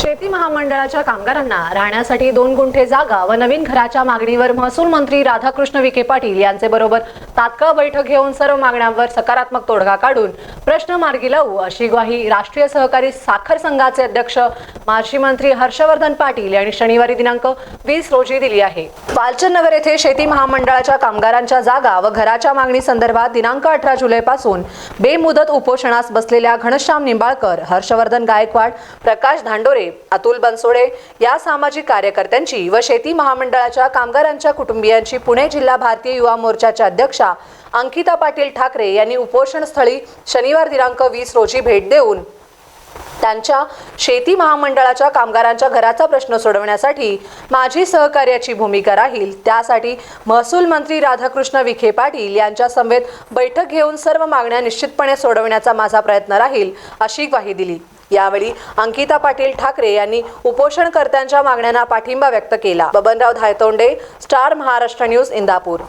शेती महामंडळाच्या कामगारांना राहण्यासाठी दोन गुंठे जागा व नवीन घराच्या मागणीवर महसूल मंत्री राधाकृष्ण विखे पाटील यांचे बरोबर तात्काळ बैठक घेऊन सर्व मागण्यांवर सकारात्मक तोडगा काढून प्रश्न मार्गी लावू अशी ग्वाही राष्ट्रीय सहकारी साखर संघाचे अध्यक्ष माजी मंत्री हर्षवर्धन पाटील यांनी शनिवारी दिनांक वीस रोजी दिली आहे. पालचंद नगर येथे शेती महामंडळाच्या कामगारांच्या जागा व घराच्या मागणी संदर्भात दिनांक अठरा जुलैपासून बेमुदत उपोषणास बसलेल्या घनश्याम निंबाळकर हर्षवर्धन गायकवाड प्रकाश धांडोरे अतुल बनसोडे या सामाजिक कार्यकर्त्यांची व शेती महामंडळाच्या कामगारांच्या कुटुंबियांची पुणे जिल्हा भारतीय युवा मोर्चाच्या अध्यक्षा अंकिता पाटील ठाकरे यांनी उपोषण स्थळी शनिवार दिनांक वीस रोजी भेट देऊन त्यांच्या शेती महामंडळाच्या कामगारांच्या घराचा प्रश्न सोडवण्यासाठी माझी सहकार्याची भूमिका राहील. त्यासाठी महसूल मंत्री राधाकृष्ण विखे पाटील यांच्या समवेत बैठक घेऊन सर्व मागण्या निश्चितपणे सोडवण्याचा माझा प्रयत्न राहील अशी ग्वाही दिली. यावेळी अंकिता पाटील ठाकरे यांनी उपोषणकर्त्यांच्या मागण्यांना पाठिंबा व्यक्त केला. Babanrao Dhaytonde star Maharashtra news Indapur.